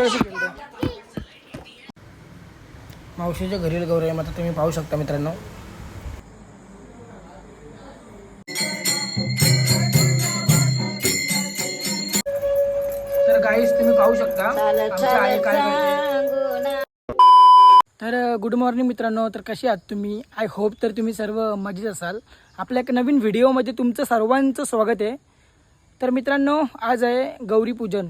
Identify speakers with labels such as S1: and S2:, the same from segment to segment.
S1: कसं मावशीच्या घरील गौरव आहे आता तुम्ही पाहू शकता मित्रांनो. तर गाईस तुम्ही पाहू शकता आमची आई काय करते. तर गुड मॉर्निंग मित्रांनो तर कशी आहात तुम्ही? आय होप तर तुम्ही सर्व मजेत असाल. आपल्या एक नवीन व्हिडिओमध्ये तुमचं सर्वांचं स्वागत आहे. तर मित्रांनो आज आहे गौरी पूजन.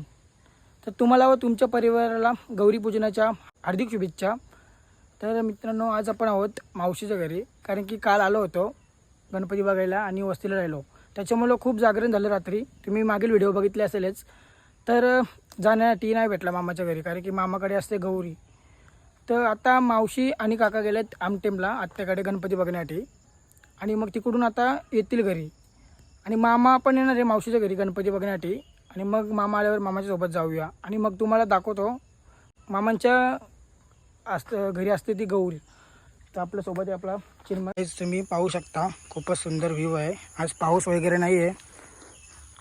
S1: तर तुम्हाला व तुमच्या परिवाराला गौरी पूजनाच्या हार्दिक शुभेच्छा. तर मित्रांनो आज आपण आहोत मावशीच्या घरी. कारण की काल आलो होतो गणपती बघायला आणि वस्तीला राहिलो. त्याच्यामुळं खूप जागरण झालं रात्री. तुम्ही मागील व्हिडिओ बघितले असेलच. तर जाण्यासाठी नाही भेटला मामाच्या घरी. कारण की मामाकडे असते गौरी. तर आता मावशी आणि काका गेलेत आमटेमला आत्याकडे गणपती बघण्यासाठी. आणि मग तिकडून आता येतील घरी. आणि मामा पण येणार आहे मावशीच्या घरी गणपती बघण्यासाठी. आणि मग मामा आल्यावर मामाच्या सोबत जाऊया. आणि मग तुम्हाला दाखवतो मामांच्या असत घरी असते ती गौरी. तर आपल्यासोबत आहे आपला चिन्मय तुम्ही पाहू शकता खूपच सुंदर व्ह्यू आहे. आज पाऊस वगैरे नाही आहे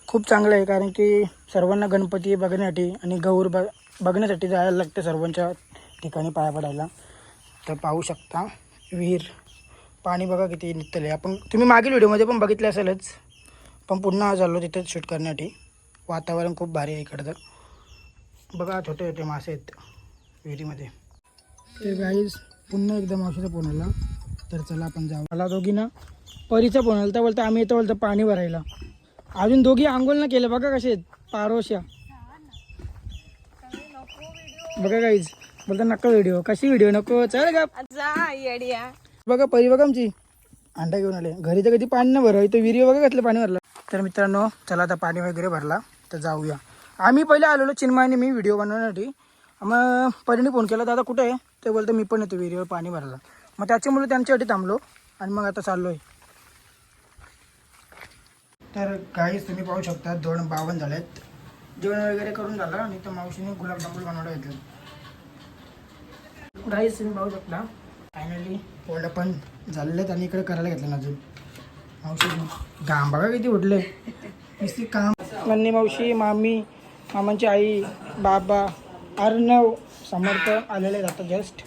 S1: खूप चांगलं आहे कारण की सर्वांना गणपती बघण्यासाठी आणि गौर ब बघण्यासाठी जायला लागते सर्वांच्या ठिकाणी पाया पडायला. तर पाहू शकता विहीर. पाणी बघा किती निघतलं आपण तुम्ही मागील व्हिडिओमध्ये पण बघितले असेलच. पण पुन्हा झालो तिथेच शूट करण्यासाठी. वातावरण खूप भारी आहे इकडं तर. बघा छोटे छोटे मासे आहेत विहिरीमध्ये. ते गाईज पुन्हा एकदा मावशीचा फोन आला. तर चला आपण जाऊ. मला दोघी ना परीचा फोन आला. तर बोलता आम्ही येतो बोलतो पाणी भरायला. अजून दोघी आंघोळ ना केलं. बघा कसे आहेत. पारोश्या. बघा गाईज बोलता नको व्हिडिओ कशी व्हिडिओ नको. चल
S2: येड्या.
S1: बघा परी बघा आमची. अंडा घेऊन आले. घरी तर कधी पाणी नाही भरलं. इथं विहिरी बघा कसलं पाणी भरलं. तर मित्रांनो चला आता पाणी वगैरे भरला. तर जाऊया. आम्ही पहिले आलेलो चिन्मयाने मी व्हिडिओ बनवण्यासाठी. मग परीने फोन केला दादा कुठे आहे? ते बोलतो मी पण येतो विहिरीवर पाणी भरायला. मग त्याच्यामुळे त्यांच्यासाठी थांबलो आणि मग आता चाललो आहे तर काहीच तुम्ही पाहू शकता दोन बावन्न झालेत. जेवण वगैरे करून झालं आणि तर मावशीने गुलाबजामुन बनवलं घेतलं राईस तुम्ही पाहू शकता फायनली पोळं पण झालेत आणि इकडे करायला घेतलं अजून. मावशी घाम किती उठले नुसती काम नन्नी मावशी मामी मामांची आई बाबा अर्णव समर्थ आलेले जातात जस्ट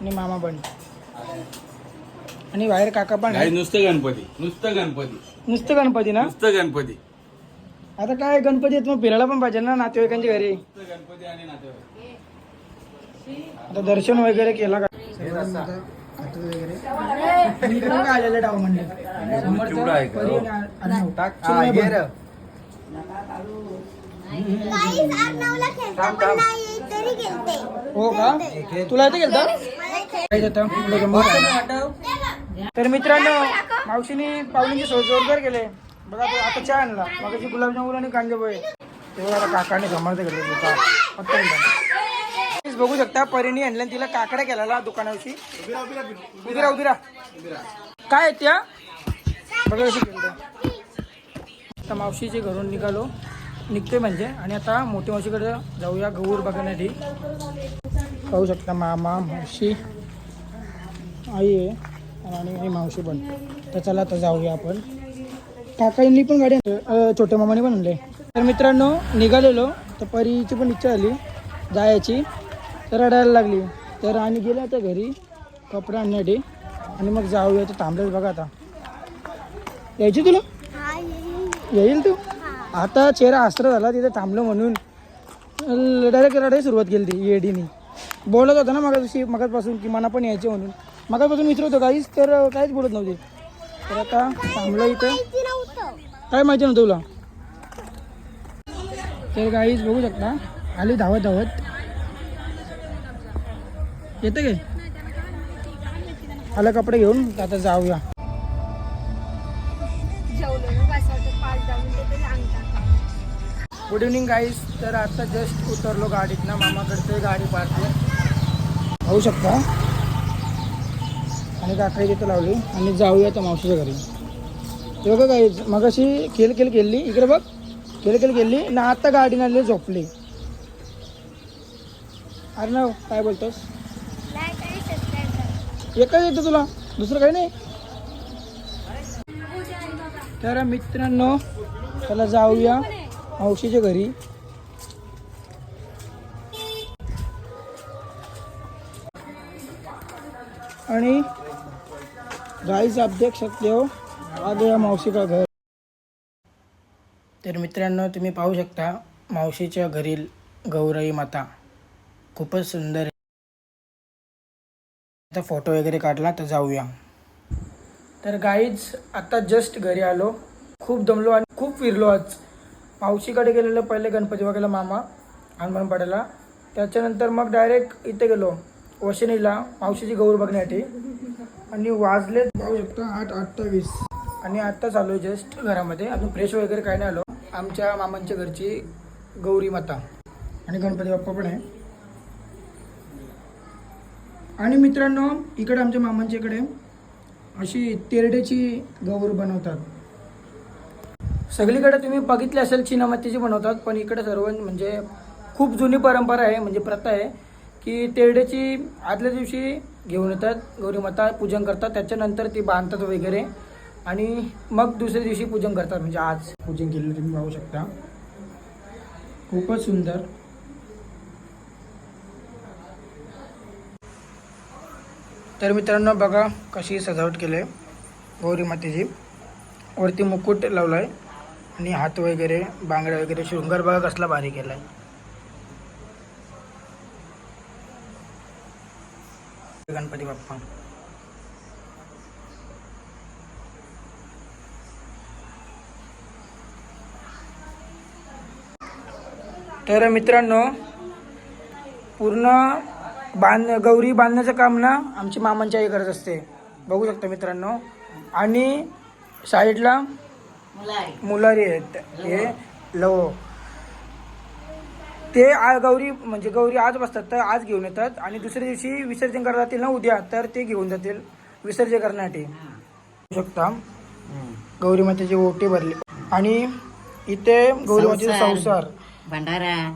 S1: आणि मामा पण. आणि बाहेर काका पण.
S3: नुसतं गणपती. नुसतं गणपती.
S1: नुसतं गणपती ना?
S3: नुसतं गणपती.
S1: आता काय गणपती आहेत? मग फिरायला पण पाहिजे ना नातेवाईकांच्या घरी.
S3: नुसतं गणपती आणि नातेवाईक.
S1: आता दर्शन वगैरे केला का? खातं वगैरे. आणि इकडे बघा आलेले डाव म्हणले. समर्थ,
S3: चिवडा आहे का?
S1: परी आणि अर्णव. चिन्मय पण. हो का? तुला गेलता काय? तर मित्रांनो मावशीने पाहुण्यांची सोय जोरदार केले. बघा तो आता चहा आणला. मग गुलाबजामुन आणि कांदे पोहे. तेव्हा आता काकाने समर्थ केले फक्त एकदा. बघू शकता परीने आणल्या तिला काकडा केलेला दुकानावशी उदिरा उदिरा काय त्या? बघा कशी केलं मावशीचे घरून निघालो. निघते म्हणजे. आणि आता मोठी मावशीकडे जाऊया गौर बघण्यासाठी. पाहू शकता मामा मावशी. आई आहे. आणि मावशी पण. तर चला आता जाऊया आपण. काकाईंनी पण गाडी छोट्या मामाने पण आणले. तर मित्रांनो निघालेलो. तर परीची पण इच्छा झाली जायची. रडायला लागली. तर आणि गेल्या आता घरी कपडा आणण्यासाठी. आणि मग जाऊया तर थांबलेच बघा आता. यायची तुला? येईल तू? आता चेहरा अस्त्र झाला तिथे थांबलो म्हणून. डायरेक्ट रडायला सुरुवात केली ती येडीने. बोलत होता ना मगाशी मगापासून की मला पण यायचे म्हणून. मगापासून विचारत होतो काहीच तर काहीच बोलत नव्हते. तर आता थांबलं इथं. काय माहिती नव्हतं तुला? तर काहीच बघू शकता. आली धावत धावत येतं काय? आलं कपडे घेऊन आता जाऊया. गुड इव्हनिंग गाईज तर आता जस्ट उतरलो गाडीत ना मामाकडचे गाडी पार्क होऊ शकता. आणि काकडे तिथं लावली. आणि जाऊया तर मावशीच्या घरी. ते बघा गाईज मगाशी खेळ खेळ केली इकडे बघ. खेळ खेळ केली ना आता गाडीने आली झोपली. अरे ना काय बोलतोस? एकच येतं तुला? दुसरं काही नाही? तर मित्रांनो त्याला जाऊया मावशीच्या घरी. आणि गाईच अध्यक्ष देख मावशीचा मावशी का घर. तर मित्रांनो तुम्ही पाहू शकता मावशीच्या घरील गौराई माता. खूपच सुंदर आहे फोटो वगैरे काढला तर जाऊया. तर गाईज आता जस्ट घरी आलो. खूप दमलो आणि खूप फिरलो आज. मावशीकडे गेलेलो पहिले गणपती बघायला मामा हनुमानपाड्याला त्याच्यानंतर मग डायरेक्ट इथे गेलो वशिनीला मावशीची गौर बघण्यासाठी. आणि वाजले पाहू शकता आठ अठ्ठावीस. आणि आत्ताच आलो आहे जस्ट घरामध्ये. अजून फ्रेश वगैरे काय नाही आलो. आमच्या मामांच्या घरची गौरी माता. आणि गणपती बाप्पा पण आहे. आणि मित्रांनो इकडे आमच्या मामांच्या इकडे अशी तेरड्याची गौर बनवतात. सगळीकडे तुम्ही बघितले असेल चिनामातीची बनवतात पण इकडे सर्व म्हणजे खूप जुनी परंपरा आहे म्हणजे प्रथा आहे की तेरड्याची आदल्या दिवशी घेऊन येतात गौरी माता पूजन करतात त्याच्यानंतर ती बांधतात वगैरे आणि मग दुसऱ्या दिवशी पूजन करतात म्हणजे आज पूजन केलेलं तुम्ही पाहू शकता. खूपच सुंदर. तर मित्रांनो बघा कशी सजावट केली आहे गौरी मातेची. वरती मुकुट लावला आहे आणि हात वगैरे बांगड्या वगैरे शृंगार बघा कसला भारी केला आहे गणपती बाप्पा. तर मित्रांनो पूर्ण बांध गौरी बांधण्याचं काम ना आमची मामांची आई करत असते. बघू शकता मित्रांनो. आणि साईडला मुलारी आहेत. हे लव. ते आ- गौरी म्हणजे गौरी आज बसतात तर आज घेऊन येतात. आणि दुसऱ्या दिवशी विसर्जन करत जातील ना उद्या तर ते घेऊन जातील विसर्जन करण्यासाठी. बघू शकता. गौरी मातेची ओटी भरली. आणि इथे गौरी मातेचा.
S4: संसार. भंडारा.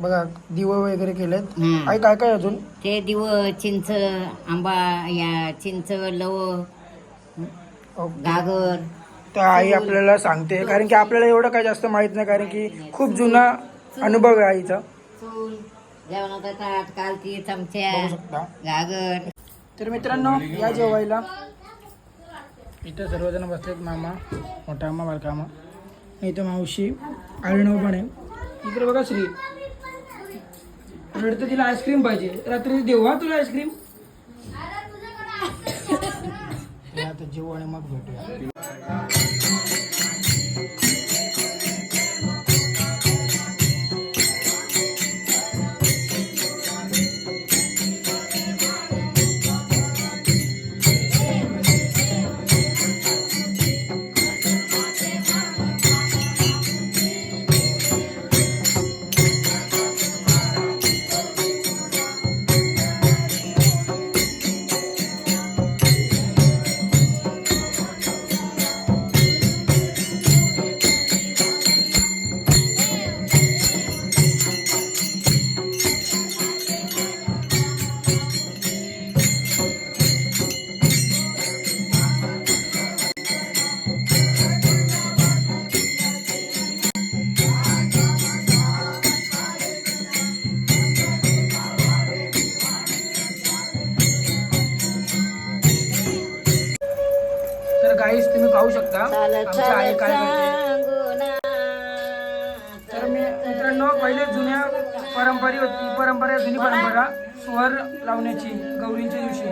S1: बघा दिव वगैरे केलेत.
S4: हम्म.
S1: काय काय काय अजून?
S4: ते दिव चिंच आंबा या चिंच लव. गागर.
S1: तर आई आपल्याला सांगते. कारण की आपल्याला एवढं काय जास्त माहीत नाही कारण की खूप जुना अनुभव आहे आईचा.
S4: चूल जेवणाचा ताट कालची चमच्या
S1: बघू शकता.
S4: गागर.
S1: तर मित्रांनो या जेवायला. इथं सर्वजण बसलेत मामा मोठा मामा बारका मामा. इथं मावशी आळणव पण आहे. इकडे बघा श्री. रडतं तिला आईस्क्रीम पाहिजे. रात्री देऊ हा तुला आईस्क्रीम. आता जेवू आणि मग भेटूया. पाहू शकता. आमच्या आई काय करते तर मी मित्रांनो पहिले जुन्या परंपरा होती. परंपरा जुनी परंपरा. स्वर लावण्याची गौरींच्या दिवशी.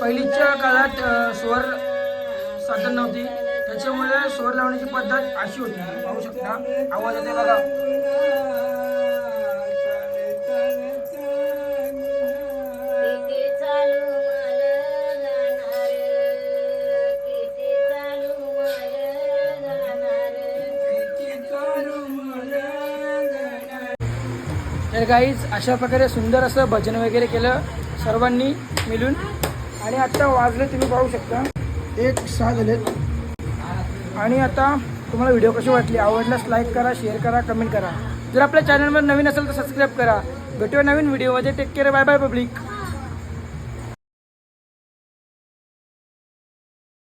S1: पहिलीच्या काळात स्वर साधन नव्हती. त्याच्यामुळे स्वर लावण्याची पद्धत अशी होती. पाहू शकता. आवाज येते बघा तर काहीच अशा प्रकारे सुंदर असं भजन वगैरे केलं सर्वांनी मिळून. आणि आत्ता वाजले तुम्ही पाहू शकता. एक सहा झालेत. आणि आता तुम्हाला व्हिडिओ कशी वाटली? आवडल्यास लाईक करा शेअर करा कमेंट करा. जर आपल्या चॅनलवर नवीन असेल तर सबस्क्राईब करा. भेटूया नवीन व्हिडिओमध्ये take care bye bye public